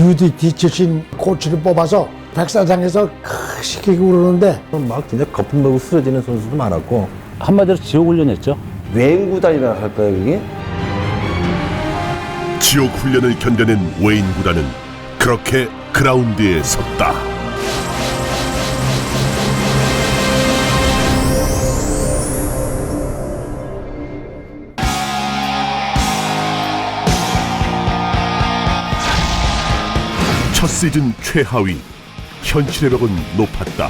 UDT 출신 코치를 뽑아서 백사장에서 크 시키고 그러는데 막 진짜 거품 먹고 쓰러지는 선수도 많았고 한마디로 지옥 훈련했죠. 외행구단이라 할까요, 그게? 지옥 훈련을 견뎌낸 웨인 구단은 그렇게 그라운드에 섰다. 첫 시즌 최하위 현실의 벽은 높았다.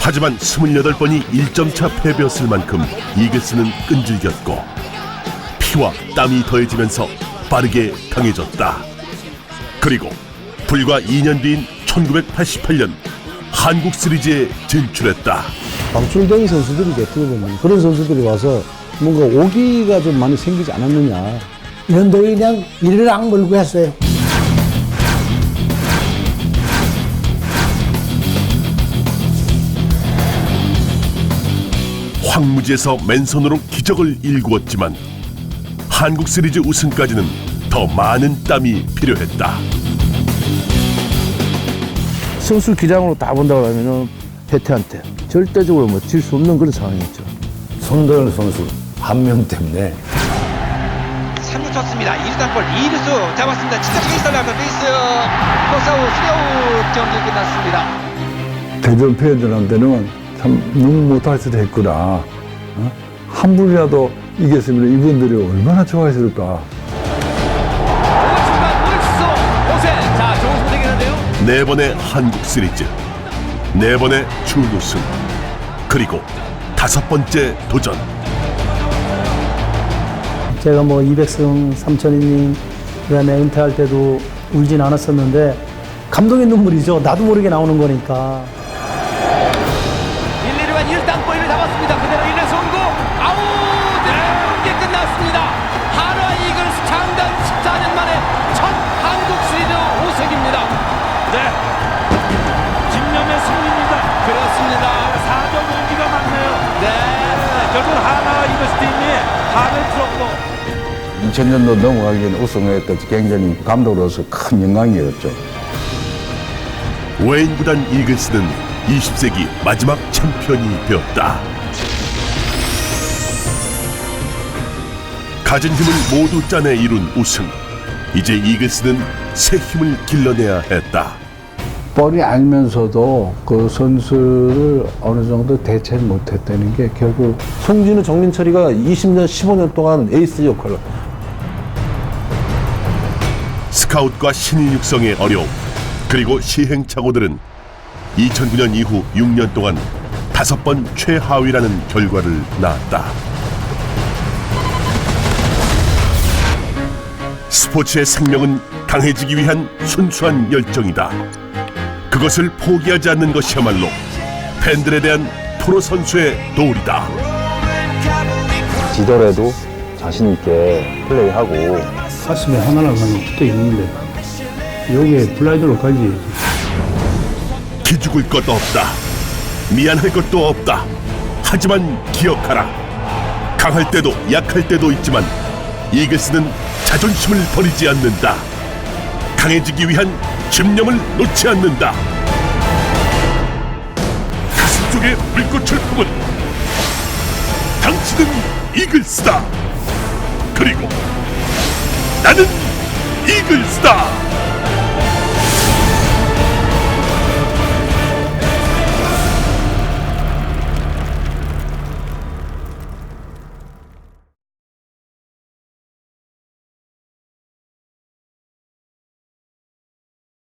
하지만 28번이 1점 차 패배였을 만큼 이글스는 끈질겼고 피와 땀이 더해지면서 빠르게 강해졌다. 그리고 불과 2년 뒤인 1988년 한국 시리즈에 진출했다. 방출된 선수들이죠 어떻게 보면 그런 선수들이 와서 뭔가 오기가 좀 많이 생기지 않았느냐 연도에 그냥 이를 악물고 했어요. 황무지에서 맨손으로 기적을 일구었지만 한국 시리즈 우승까지는 더 많은 땀이 필요했다. 선수 기량으로 다 본다고 하면은 해태한테 절대적으로 뭐 질 수 없는 그런 상황이었죠 손도현 선수 한 명 때문에 3루 쳤습니다. 2루 땅볼 2루수 잡았습니다. 진짜 베이스 나가 베이스 코스아웃 스리아웃 경기 끝났습니다. 대전 팬들한테는 참 너무 못할 수도 했구나. 어? 한 분이라도 이겼으면 이분들이 얼마나 좋아했을까. 네 번의 한국 시리즈, 네 번의 준우승, 그리고 다섯 번째 도전. 제가 뭐 200승, 3000이닝, 그다음에 은퇴할 때도 울진 않았었는데 감동의 눈물이죠. 나도 모르게 나오는 거니까. 1, 2루간 1 땅볼을 잡았습니다. 그대로 1루 송구 아웃! 네, 경기 끝났습니다. 한화 이글스 창단 14년 만에 첫 한국 시리즈 우승입니다. 네. 김명의 승리입니다. 그렇습니다. 4점 경기가 많네요. 네. 결국 하나 이글스 팀이 한을 풀었고 2000년도 넘어가기엔 우승했던 굉장히 감독으로서 큰 영광이었죠. 웨인 구단 이글스는 20세기 마지막 챔피언이 되었다. 가진 힘을 모두 짜내 이룬 우승. 이제 이글스는 새 힘을 길러내야 했다. 뻔히 알면서도 그 선수를 어느 정도 대체 못했다는 게 결국 송진우 정민철이가 20년 15년 동안 에이스 역할을 스카웃과 신인 육성의 어려움 그리고 시행착오들은 2009년 이후 6년 동안 다섯 번 최하위라는 결과를 낳았다. 스포츠의 생명은 강해지기 위한 순수한 열정이다. 그것을 포기하지 않는 것이야말로 팬들에 대한 프로 선수의 도리다. 지더라도 자신 있게 플레이하고 가슴에 하나라고 붙어 있는데 여기에 블라이드로 가지 기죽을 것도 없다. 미안할 것도 없다. 하지만 기억하라. 강할 때도 약할 때도 있지만 이글스는 자존심을 버리지 않는다. 강해지기 위한 집념을 놓지 않는다. 가슴 속에 불꽃을 품은 당신은 이글스다. 그리고 나는 이글스다.